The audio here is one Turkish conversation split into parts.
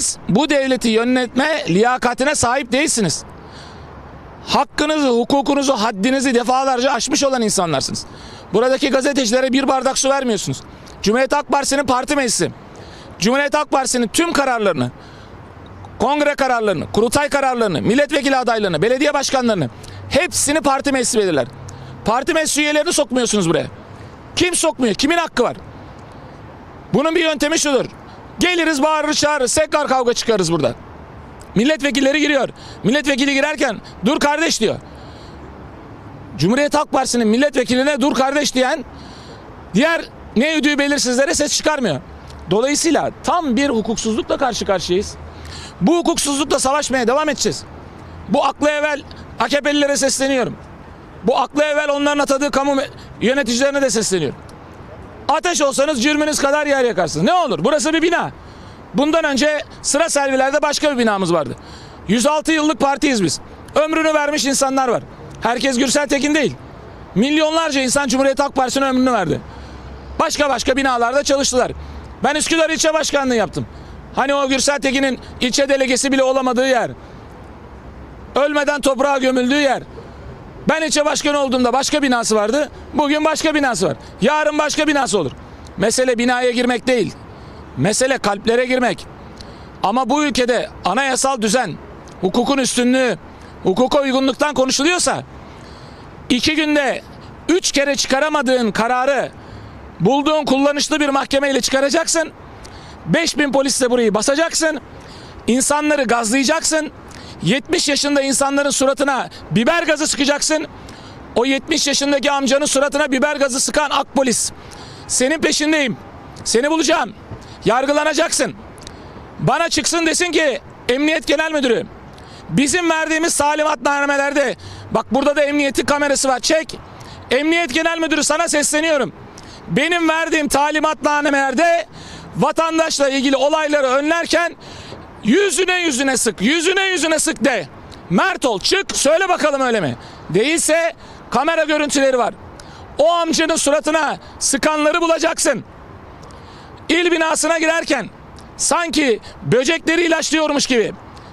Siz bu devleti yönetme liyakatine sahip değilsiniz. Hakkınızı, hukukunuzu, haddinizi defalarca aşmış olan insanlarsınız. Buradaki gazetecilere bir bardak su vermiyorsunuz. Cumhuriyet Halk Partisi'nin parti meclisi, Cumhuriyet Halk Partisi'nin tüm kararlarını, kongre kararlarını, kurultay kararlarını, milletvekili adaylarını, belediye başkanlarını hepsini parti meclisi belirler. Parti meclisi üyelerini sokmuyorsunuz buraya. Kim sokmuyor? Kimin hakkı var? Bunun bir yöntemi şudur. Geliriz bağırır çağırırız tekrar kavga çıkarız burada. Milletvekilleri giriyor. Milletvekili girerken dur kardeş diyor. Cumhuriyet Halk Partisi'nin milletvekiline dur kardeş diyen diğer ne ödüğü belirsizlere ses çıkarmıyor. Dolayısıyla tam bir hukuksuzlukla karşı karşıyayız. Bu hukuksuzlukla savaşmaya devam edeceğiz. Bu aklı evvel AKP'lilere sesleniyorum. Bu aklı evvel onların atadığı kamu yöneticilerine de sesleniyorum. Ateş olsanız cürmünüz kadar yer yakarsınız. Ne olur? Burası bir bina. Bundan önce sıra servilerde başka bir binamız vardı. 106 yıllık partiyiz biz. Ömrünü vermiş insanlar var. Herkes Gürsel Tekin değil. Milyonlarca insan Cumhuriyet Halk Partisi'ne ömrünü verdi. Başka başka binalarda çalıştılar. Ben Üsküdar ilçe başkanlığı yaptım. Hani o Gürsel Tekin'in ilçe delegesi bile olamadığı yer. Ölmeden toprağa gömüldüğü yer. Ben ilçe başkanı olduğumda başka binası vardı. Bugün başka binası var. Yarın başka binası olur. Mesele binaya girmek değil. Mesele kalplere girmek. Ama bu ülkede anayasal düzen, hukukun üstünlüğü, hukuka uygunluktan konuşuluyorsa iki günde üç kere çıkaramadığın kararı bulduğun kullanışlı bir mahkemeyle çıkaracaksın. 5000 polisle burayı basacaksın. İnsanları gazlayacaksın. 70 yaşında insanların suratına biber gazı sıkacaksın. O 70 yaşındaki amcanın suratına biber gazı sıkan ak polis. Senin peşindeyim. Seni bulacağım. Yargılanacaksın. Bana çıksın desin ki Emniyet Genel Müdürü bizim verdiğimiz talimatnamelerde bak burada da emniyetin kamerası var çek. Emniyet Genel Müdürü sana sesleniyorum. Benim verdiğim talimatnamelerde vatandaşla ilgili olayları önlerken yüzüne yüzüne sık, yüzüne yüzüne sık de. Mert ol, çık, söyle bakalım öyle mi? Değilse kamera görüntüleri var. O amcanın suratına sıkanları bulacaksın. İl binasına girerken sanki böcekleri ilaçlıyormuş gibi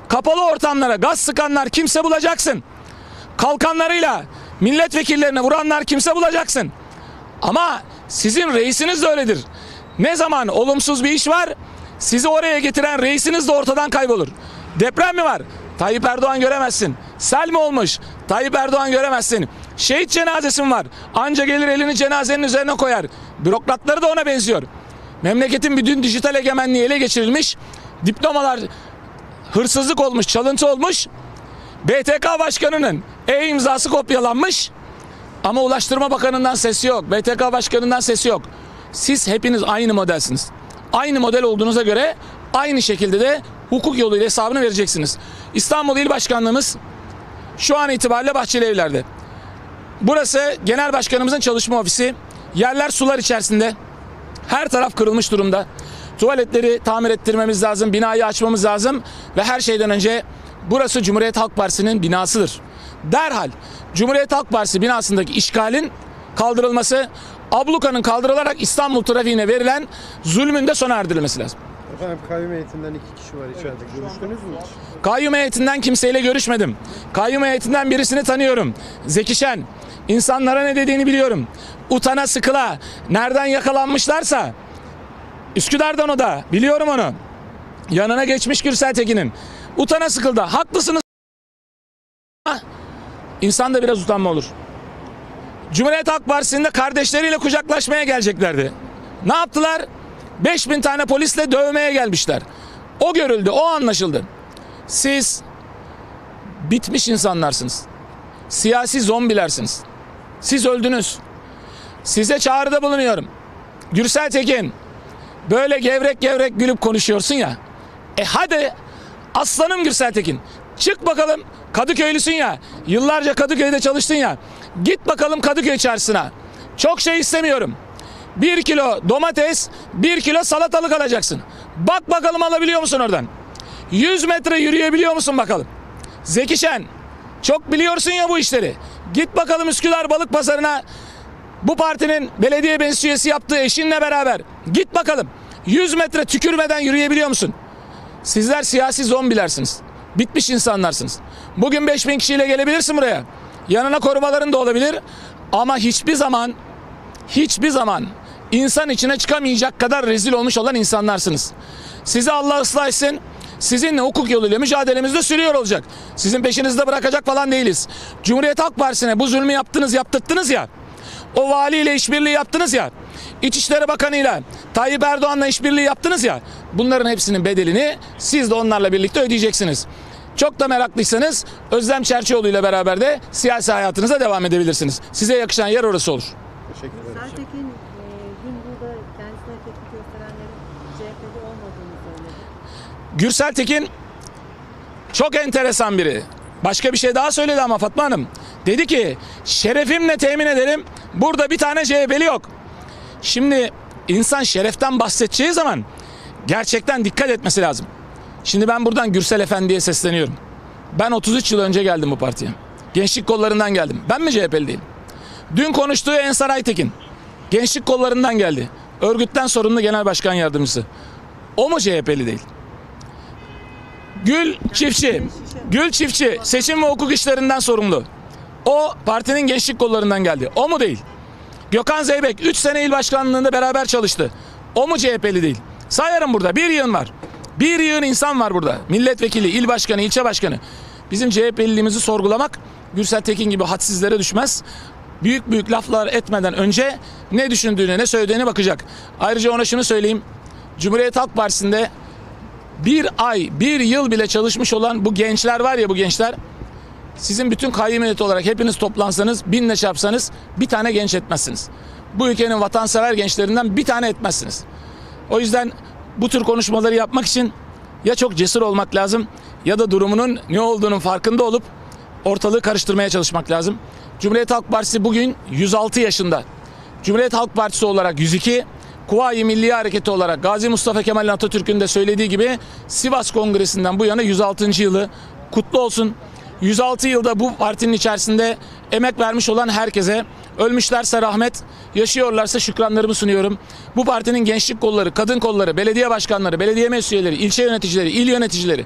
kapalı ortamlara gaz sıkanlar kimse bulacaksın. Kalkanlarıyla milletvekillerine vuranlar kimse bulacaksın. Ama sizin reisiniz de öyledir. Ne zaman olumsuz bir iş var sizi oraya getiren reisiniz de ortadan kaybolur. Deprem mi var? Tayyip Erdoğan göremezsin. Sel mi olmuş? Tayyip Erdoğan göremezsin. Şehit cenazesi mi var? Anca gelir elini cenazenin üzerine koyar. Bürokratları da ona benziyor. Memleketin bütün dijital egemenliği ele geçirilmiş. Diplomalar hırsızlık olmuş, çalıntı olmuş. BTK başkanının e-imzası kopyalanmış. Ama Ulaştırma Bakanı'ndan sesi yok. BTK Başkanı'ndan sesi yok. Siz hepiniz aynı modelsiniz. Aynı model olduğunuza göre aynı şekilde de hukuk yoluyla hesabını vereceksiniz. İstanbul İl Başkanlığımız şu an itibariyle Bahçeli Evler'de. Burası Genel Başkanımızın çalışma ofisi. Yerler sular içerisinde. Her taraf kırılmış durumda. Tuvaletleri tamir ettirmemiz lazım, binayı açmamız lazım ve her şeyden önce burası Cumhuriyet Halk Partisi'nin binasıdır. Derhal Cumhuriyet Halk Partisi binasındaki işgalin kaldırılması, ablukanın kaldırılarak İstanbul trafiğine verilen zulmün de sona erdirilmesi lazım. Efendim kayyum heyetinden iki kişi var içeride. Görüştünüz mü hiç? Kayyum heyetinden kimseyle görüşmedim. Kayyum heyetinden birisini tanıyorum. Zeki Şen. İnsanlara ne dediğini biliyorum. Utana sıkıla. Nereden yakalanmışlarsa. Üsküdar'dan o da. Biliyorum onu. Yanına geçmiş Gürsel Tekin'in. Utana sıkıldı. Haklısınız. İnsan da biraz utanma olur. Cumhuriyet Halk Partisi'nde kardeşleriyle kucaklaşmaya geleceklerdi. Ne yaptılar? 5000 tane polisle dövmeye gelmişler. O görüldü, o anlaşıldı. Siz bitmiş insanlarsınız. Siyasi zombilersiniz. Siz öldünüz. Size çağrıda bulunuyorum. Gürsel Tekin, böyle gevrek gevrek gülüp konuşuyorsun ya. E hadi aslanım Gürsel Tekin. Çık bakalım Kadıköylüsün ya. Yıllarca Kadıköy'de çalıştın ya. Git bakalım Kadıköy çarşısına. Çok şey istemiyorum. Bir kilo domates, bir kilo salatalık alacaksın. Bak bakalım alabiliyor musun oradan? 100 metre yürüyebiliyor musun bakalım? Zeki Şen, çok biliyorsun ya bu işleri. Git bakalım Üsküdar Balık Pazarı'na bu partinin belediye meclis yaptığı eşinle beraber. Git bakalım 100 metre tükürmeden yürüyebiliyor musun? Sizler siyasi zombilersiniz. Bitmiş insanlarsınız. Bugün 5000 kişiyle gelebilirsin buraya. Yanına korumaların da olabilir. Ama hiçbir zaman hiçbir zaman insan içine çıkamayacak kadar rezil olmuş olan insanlarsınız. Sizi Allah ıslah etsin. Sizinle hukuk yoluyla mücadelemiz de sürüyor olacak. Sizin peşinizde bırakacak falan değiliz. Cumhuriyet Halk Partisi'ne bu zulmü yaptınız, yaptırttınız ya. O valiyle işbirliği yaptınız ya. İçişleri Bakanı'yla Tayyip Erdoğan'la işbirliği yaptınız ya. Bunların hepsinin bedelini siz de onlarla birlikte ödeyeceksiniz. Çok da meraklıysanız Özlem Çerçioğlu ile beraber de siyasi hayatınıza devam edebilirsiniz. Size yakışan yer orası olur. Teşekkür ederim. Sertekin e, dün burada kendisine tepki gösterenlerin CHP'li olmadığını söyledi. Gürsel Tekin çok enteresan biri. Başka bir şey daha söyledi ama Fatma Hanım. Dedi ki şerefimle temin ederim burada bir tane CHP'li yok. Şimdi insan şereften bahsedeceği zaman gerçekten dikkat etmesi lazım. Şimdi ben buradan Gürsel Efendi'ye sesleniyorum. Ben 33 yıl önce geldim bu partiye. Gençlik kollarından geldim. Ben mi CHP'li değilim? Dün konuştuğu Ensar Aytekin. Gençlik kollarından geldi. Örgütten sorumlu genel başkan yardımcısı. O mu CHP'li değil? Gül Çiftçi. Gül Çiftçi seçim ve hukuk işlerinden sorumlu. O partinin gençlik kollarından geldi. O mu değil? Gökhan Zeybek 3 sene il başkanlığında beraber çalıştı. O mu CHP'li değil? Sayarım burada bir yığın var. Bir yığın insan var burada. Milletvekili, il başkanı, ilçe başkanı. Bizim CHP'liliğimizi sorgulamak Gürsel Tekin gibi hadsizlere düşmez. Büyük büyük laflar etmeden önce ne düşündüğüne, ne söylediğine bakacak. Ayrıca ona şunu söyleyeyim. Cumhuriyet Halk Partisi'nde bir ay, bir yıl bile çalışmış olan bu gençler var ya bu gençler. Sizin bütün kayyum heyeti olarak hepiniz toplansanız, binle çarpsanız bir tane genç etmezsiniz. Bu ülkenin vatansever gençlerinden bir tane etmezsiniz. O yüzden bu tür konuşmaları yapmak için ya çok cesur olmak lazım ya da durumunun ne olduğunun farkında olup ortalığı karıştırmaya çalışmak lazım. Cumhuriyet Halk Partisi bugün 106 yaşında. Cumhuriyet Halk Partisi olarak 102, Kuvayi Milli Hareketi olarak Gazi Mustafa Kemal Atatürk'ün de söylediği gibi Sivas Kongresi'nden bu yana 106. yılı kutlu olsun. 106 yılda bu partinin içerisinde emek vermiş olan herkese ölmüşlerse rahmet, yaşıyorlarsa şükranlarımı sunuyorum. Bu partinin gençlik kolları, kadın kolları, belediye başkanları, belediye meclis üyeleri, ilçe yöneticileri, il yöneticileri,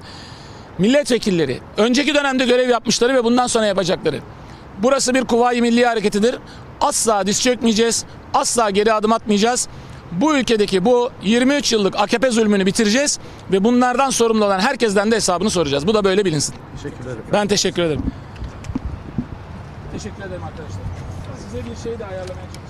milletvekilleri, önceki dönemde görev yapmışları ve bundan sonra yapacakları. Burası bir Kuvayi Milli Hareketi'dir. Asla diz çökmeyeceğiz, asla geri adım atmayacağız. Bu ülkedeki bu 23 yıllık AKP zulmünü bitireceğiz ve bunlardan sorumlu olan herkesten de hesabını soracağız. Bu da böyle bilinsin. Teşekkür ederim. Ben teşekkür ederim. Teşekkür ederim arkadaşlar. Size bir şey de ayarlamaya.